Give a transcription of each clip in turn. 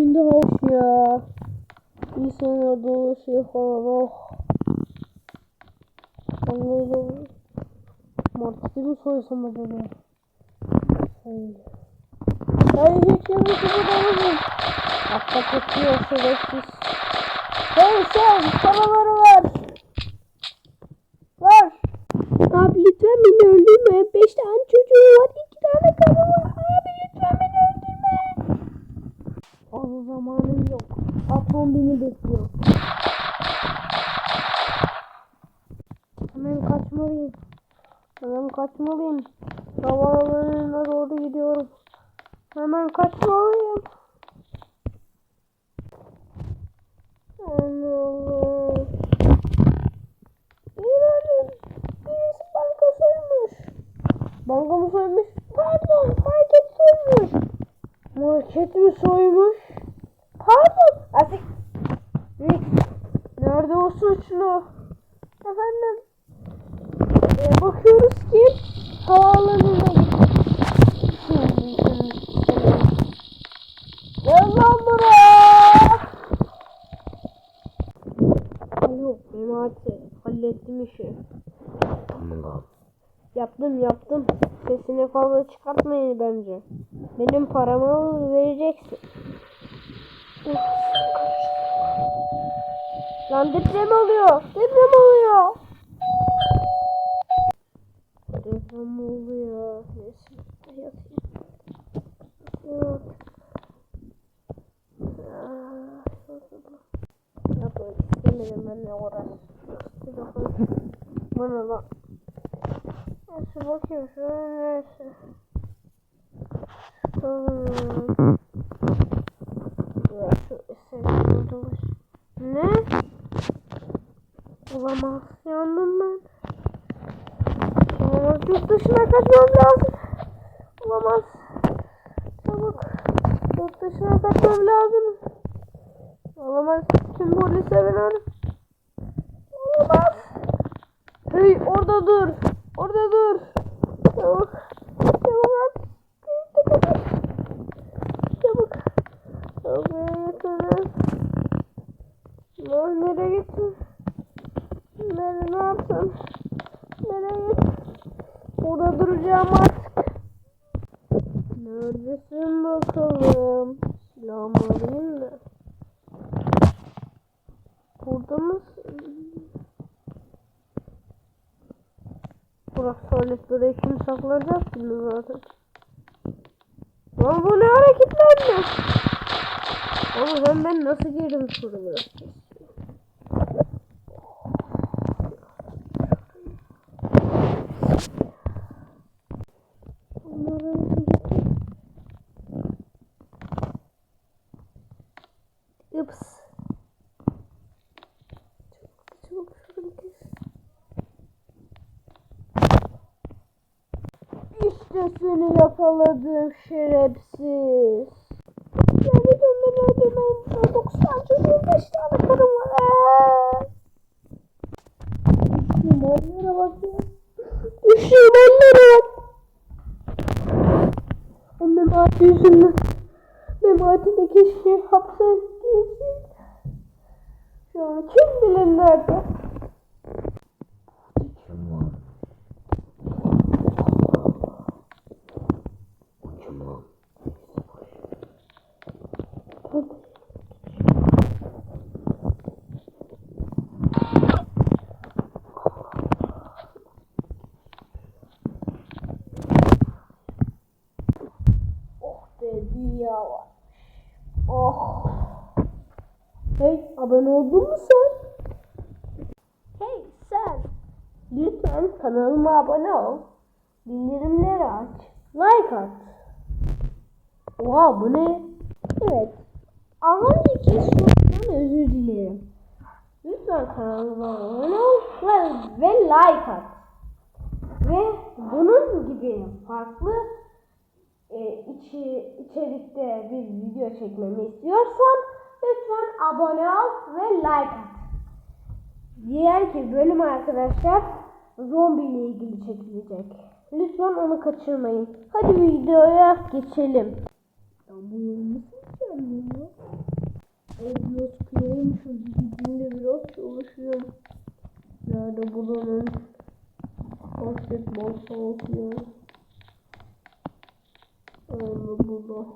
günde hoş ya. İnsanlar dolaşıyor falan oh. Anladım. Marketi mi soysam acaba? Hayır. Hayır hiç yemek yapamadım. Hatta kaçıyor şerefsiz. Hey sen paraları ver. Ver. Abi lütfen beni öldürme. Beş tane çocuğum var. iki tane karım var. Abi lütfen beni öldürme. O zamanım yok. Beni bekliyor. Hemen kaçmalıyım. Hemen kaçmalıyım. Havaalanına doğru gidiyorum. Hemen kaçmalıyım. Allah'ım. İnanın. Birisi banka soymuş. Banka mı soymuş? Pardon market soymuş. Market mi soymuş? Pardon. Artık Nerede o suçlu? Efendim? Ee, bakıyoruz ki havaalanına Gel lan buraya. Alo Memati hallettim işi. Tamam. Yaptım yaptım. Sesini fazla çıkartmayın bence. Benim paramı vereceksin. Uf, Lan deprem oluyor. Deprem oluyor. Deprem oluyor. Neyse. Yatayım. Yok. Ah, Yapmak istemedim ben de uğraş. İşte bakalım. Bana lan. Neyse bakayım şöyle neyse. Hmm. Ya şu eserleri dolaş. Ne? Olamaz. Yandım ben. Olamaz. Yurt dışına kaçmam lazım. Olamaz. Çabuk. Yurt dışına kaçmam lazım. Olamaz. Tüm polise ararım. Olamaz. Hey orada dur. Orada dur. Çabuk. Çabuk. Çabuk. Çabuk yakalayın. Lan nereye gittin? Nereye ne yaptın? Nereye gittin? Burada duracağım artık. Neredesin bakalım? Burası tuvalet buraya kim saklanacak şimdi zaten. Lan bu ne hareketlendi? Oğlum ben, ben nasıl girdim şuraya? Onların gitti. Ups. Çok çok şuraya gir. İşte seni yakaladım şerefsiz. Yani beni öldürmeyin. 90 çocuğum 5 tane karım var. Eee. Numarlara bak ya. Üç numarlara bak. O Memati yüzünden. Memati de keşke hapse girsin. Şu an kim bilir nerede. Kim var? O kim lan? Oh be dünya var. Oh. Hey abone oldun mu sen? Hey sen. Lütfen kanalıma abone ol. Bildirimleri aç. Like at. Oha bu ne? Evet. Az önceki özür dilerim. Lütfen kanalıma abone ol ve like at. Ve bunun gibi farklı e, içi, içerikte bir video çekmemi istiyorsan lütfen abone ol ve like at. Diğer bölüm arkadaşlar zombi ile ilgili çekilecek. Lütfen onu kaçırmayın. Hadi videoya geçelim. Bu nasıl şey ya? Biraz kıyaymışım. Gittiğimde biraz çalışıyorum. Nerede buranın basketbol sahası ya? Öyle burada.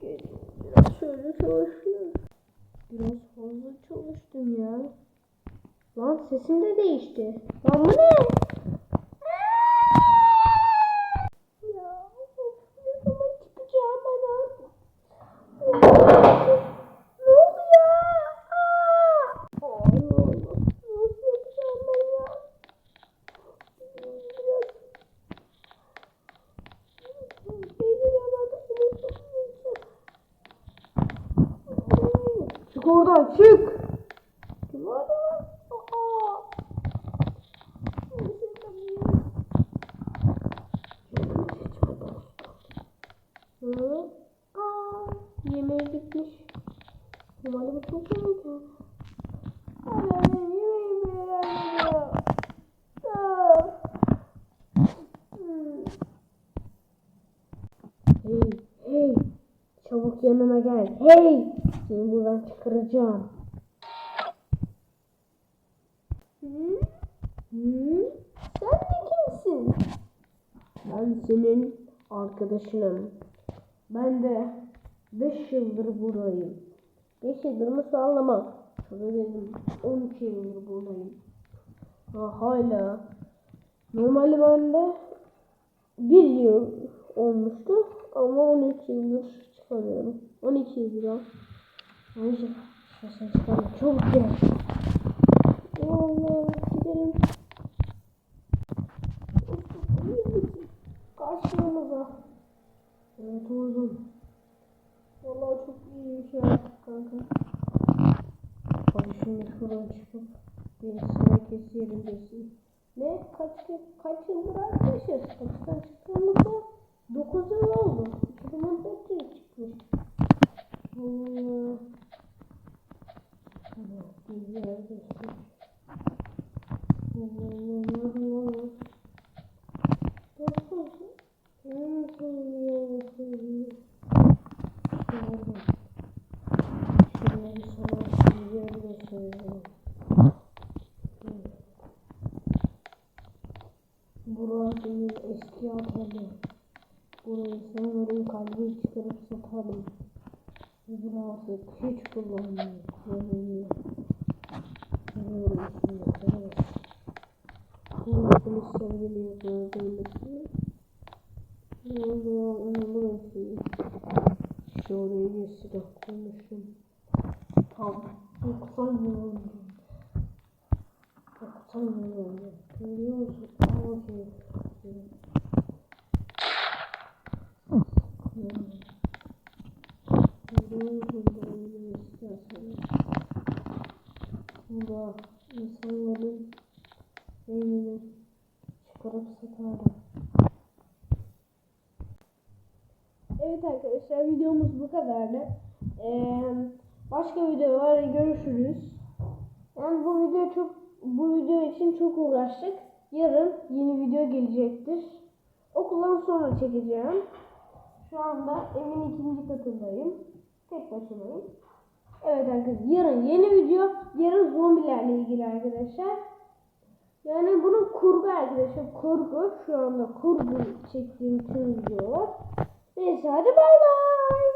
Gelin biraz şöyle çalışıyorum. Biraz fazla çalıştım ya. Lan sesim de değişti. Lan bu ne? Ya of, ne zaman çıkacağım ben artık? Ne oldu ya? Aa! Ay Allah, nasıl yapacağım ben ya? Biraz... Beni herhalde unuttum. Çık oradan çık. Kim orada? Aa! Neyse, tamam. Hı? Aa, yemeğe gitmiş. Normalde bu çok yemek ya. Hala benim yemeğimi beğenmiyor. Aa. Hmm. Hey, hey. Çabuk yanıma gel. Hey. Seni buradan çıkaracağım. Hı? Sen de kimsin? Ben senin arkadaşınım. Ben de 5 yıldır buradayım. 5 yıldır mı sallamak? Şöyle dedim 12 yıldır buradayım. Ha, hala. Normalde bende 1 yıl olmuştu ama 13 yıldır çıkamıyorum. 12 yıldır ha. Neyse. Sesini çıkarım. Çabuk gel. Allah gidelim. Karşımıza. Evet oğlum. Vallahi çok iyi bir şey yaptık kanka. Hadi şimdi şuradan çıkıp birisine keselim desin. Ne? Kaç, kaç yıldır arkadaşız? Kaçtan çıktığımızda 9 yıl oldu. 2014 yıl çıkmış. Allah. Hadi bir yer geçtik. Allah Allah Allah Allah. Bakın. Şimdi sana bir yer göstereceğim. Burası benim eski atölye. Burayı sanırım kalbi çıkarıp satarım. Burası hiç kullanmıyor. Kullanmıyor. Biliyorum şimdi. Polisler geliyor. Oldu ya? Onu burası. İşte oraya bir silah koymuşum. Tam 90 yıl önce. 90 yıl önce. Görüyor musun? Aa, bakayım. Burada insanların beynini çıkarıp satarım. Evet arkadaşlar videomuz bu kadardı. Ee, başka videolarda görüşürüz. Yani bu video çok bu video için çok uğraştık. Yarın yeni video gelecektir. Okuldan sonra çekeceğim. Şu anda evin ikinci katındayım. Tek başımayım. Evet arkadaşlar yarın yeni video. Yarın zombilerle ilgili arkadaşlar. Yani bunun kurgu arkadaşlar. Kurgu. Şu anda kurgu çektiğim tüm videolar. Neyse hadi bay bay.